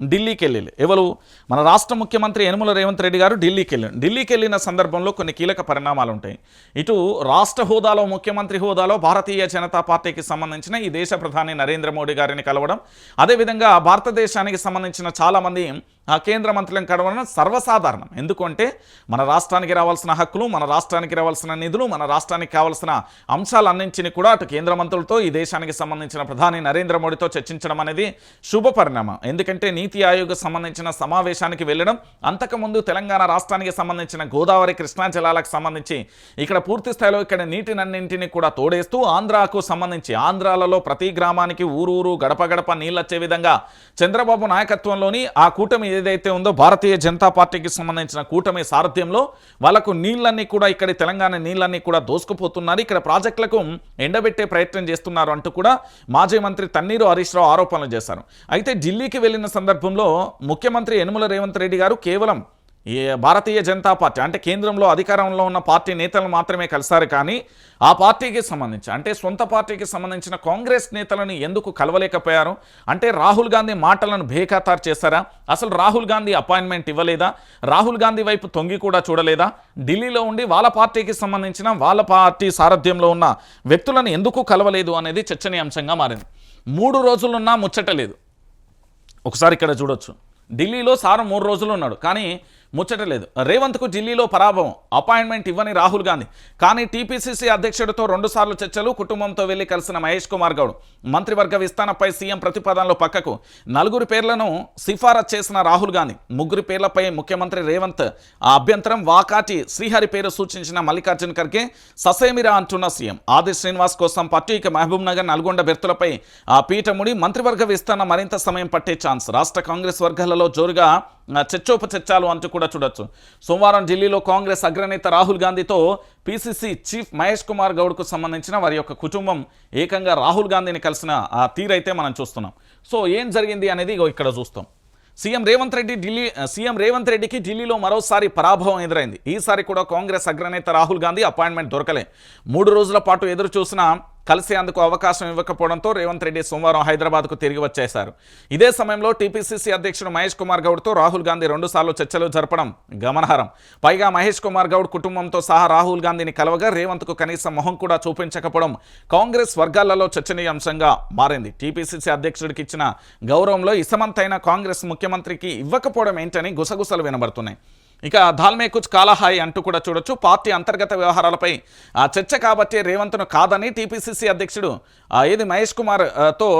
ఢిల్లీకి వెళ్ళి ఎవరు? మన రాష్ట్ర ముఖ్యమంత్రి యనుమల రేవంత్ రెడ్డి గారు ఢిల్లీకి వెళ్ళి ఢిల్లీకి వెళ్ళిన సందర్భంలో కొన్ని కీలక పరిణామాలు ఉంటాయి ఇటు రాష్ట్ర హోదాలో ముఖ్యమంత్రి హోదాలో భారతీయ జనతా పార్టీకి సంబంధించిన ఈ దేశ ప్రధాని నరేంద్ర మోడీ గారిని కలవడం అదేవిధంగా భారతదేశానికి సంబంధించిన చాలామంది ఆ కేంద్ర మంత్రులను కడవడం సర్వసాధారణం. ఎందుకంటే మన రాష్ట్రానికి రావాల్సిన హక్కులు మన రాష్ట్రానికి రావాల్సిన నిధులు మన రాష్ట్రానికి కావాల్సిన అంశాలన్నింటినీ కూడా అటు కేంద్ర మంత్రులతో ఈ దేశానికి సంబంధించిన ప్రధాని నరేంద్ర మోడీతో చర్చించడం అనేది శుభ పరిణామం. ఎందుకంటే నీతి ఆయోగ్ సంబంధించిన సమావేశానికి వెళ్ళడం అంతకుముందు తెలంగాణ రాష్ట్రానికి సంబంధించిన గోదావరి కృష్ణా జలాలకు సంబంధించి ఇక్కడ పూర్తి స్థాయిలో ఇక్కడ నీటినన్నింటినీ కూడా తోడేస్తూ ఆంధ్రాకు సంబంధించి ఆంధ్రాలలో ప్రతి గ్రామానికి ఊరూరు గడప గడప నీళ్ళు వచ్చే విధంగా చంద్రబాబు నాయకత్వంలోని ఆ కూటమి ఏదైతే ఉందో భారతీయ జనతా పార్టీకి సంబంధించిన కూటమి సారథ్యంలో వాళ్ళకు నీళ్ళన్నీ కూడా ఇక్కడ తెలంగాణ నీళ్ళన్నీ కూడా దోసుకుపోతున్నారు. ఇక్కడ ప్రాజెక్టులకు ఎండబెట్టే ప్రయత్నం చేస్తున్నారు అంటూ కూడా మాజీ మంత్రి తన్నీరు హరీష్ రావు ఆరోపణలు చేశారు. అయితే ఢిల్లీకి వెళ్ళిన సందర్భంలో ముఖ్యమంత్రి యనుమల రేవంత్ రెడ్డి గారు కేవలం ఈ భారతీయ జనతా పార్టీ అంటే కేంద్రంలో అధికారంలో ఉన్న పార్టీ నేతలను మాత్రమే కలిశారు కానీ ఆ పార్టీకి సంబంధించి అంటే సొంత పార్టీకి సంబంధించిన కాంగ్రెస్ నేతలను ఎందుకు కలవలేకపోయారు? అంటే రాహుల్ గాంధీ మాటలను బేఖాతారు చేశారా? అసలు రాహుల్ గాంధీ అపాయింట్మెంట్ ఇవ్వలేదా? రాహుల్ గాంధీ వైపు తొంగి కూడా చూడలేదా? ఢిల్లీలో ఉండి వాళ్ళ పార్టీకి సంబంధించిన వాళ్ళ పార్టీ సారథ్యంలో ఉన్న వ్యక్తులను ఎందుకు కలవలేదు అనేది చర్చనీయాంశంగా మారింది. మూడు రోజులున్నా ముచ్చటలేదు. ఒకసారి ఇక్కడ చూడొచ్చు. ఢిల్లీలో సారు మూడు రోజులు ఉన్నాడు. కానీ ముచ్చట లేదు. రేవంత్కు ఢిల్లీలో పరాభవం. అపాయింట్మెంట్ ఇవ్వని రాహుల్ గాంధీ. కానీ టీపీసీసీ అధ్యక్షుడితో రెండుసార్లు చర్చలు కుటుంబంతో వెళ్ళి కలిసిన మహేష్ కుమార్ గౌడ్. మంత్రివర్గ విస్తరణపై సీఎం ప్రతిపాదనలో పక్కకు. నలుగురు పేర్లను సిఫారసు చేసిన రాహుల్ గాంధీ. ముగ్గురు పేర్లపై ముఖ్యమంత్రి రేవంత్ ఆ అభ్యంతరం వాకాటి శ్రీహరి పేరు సూచించిన మల్లికార్జున్ ఖర్గే ససేమిరా అంటున్న సీఎం. ఆది శ్రీనివాస్ కోసం పట్టు ఇక మహబూబ్ నగర్ నల్గొండ బెర్తులపై ఆ పీఠముడి మంత్రివర్గ విస్తరణ మరింత సమయం పట్టే ఛాన్స్. రాష్ట్ర కాంగ్రెస్ వర్గాలలో జోరుగా చర్చోపచర్చాలు అంటూ కూడా చూడొచ్చు. సోమవారం ఢిల్లీలో కాంగ్రెస్ అగ్రనేత రాహుల్ గాంధీతో పీసీసీ చీఫ్ మహేష్ కుమార్ గౌడ్కు సంబంధించిన వారి యొక్క కుటుంబం ఏకంగా రాహుల్ గాంధీని కలిసిన ఆ తీరైతే మనం చూస్తున్నాం. సో ఏం జరిగింది అనేది ఇక్కడ చూస్తాం. సీఎం రేవంత్ రెడ్డి ఢిల్లీ సీఎం రేవంత్ రెడ్డికి ఢిల్లీలో మరోసారి పరాభవం ఎదురైంది. ఈసారి కూడా కాంగ్రెస్ అగ్రనేత రాహుల్ గాంధీ అపాయింట్మెంట్ దొరకలే. మూడు రోజుల పాటు ఎదురు చూసిన కలిసేందుకు అవకాశం ఇవ్వకపోవడంతో రేవంత్ రెడ్డి సోమవారం హైదరాబాద్కు తిరిగి వచ్చేశారు. ఇదే సమయంలో టీపీసీసీ అధ్యక్షుడు మహేష్ కుమార్ గౌడ్తో రాహుల్ గాంధీ రెండుసార్లు చర్చలు జరపడం గమనార్హం. పైగా మహేష్ కుమార్ గౌడ్ కుటుంబంతో సహా రాహుల్ గాంధీని కలవగా రేవంత్కు కనీసం మొహం కూడా చూపించకపోవడం కాంగ్రెస్ వర్గాలలో చర్చనీయాంశంగా మారింది. టీపీసీసీ అధ్యక్షుడికి ఇచ్చిన గౌరవంలో ఇసమంతైన కాంగ్రెస్ ముఖ్యమంత్రికి ఇవ్వకపోవడం ఏంటని గుసగుసలు వినబడుతున్నాయి. ఇక ధాల్మే కుచ్ కాలహాయ్ అంటూ కూడా చూడొచ్చు. పార్టీ అంతర్గత వ్యవహారాలపై ఆ చర్చ కాబట్టి రేవంత్ను కాదని టీపీసీసీ అధ్యక్షుడు ఏది మహేష్ కుమార్తో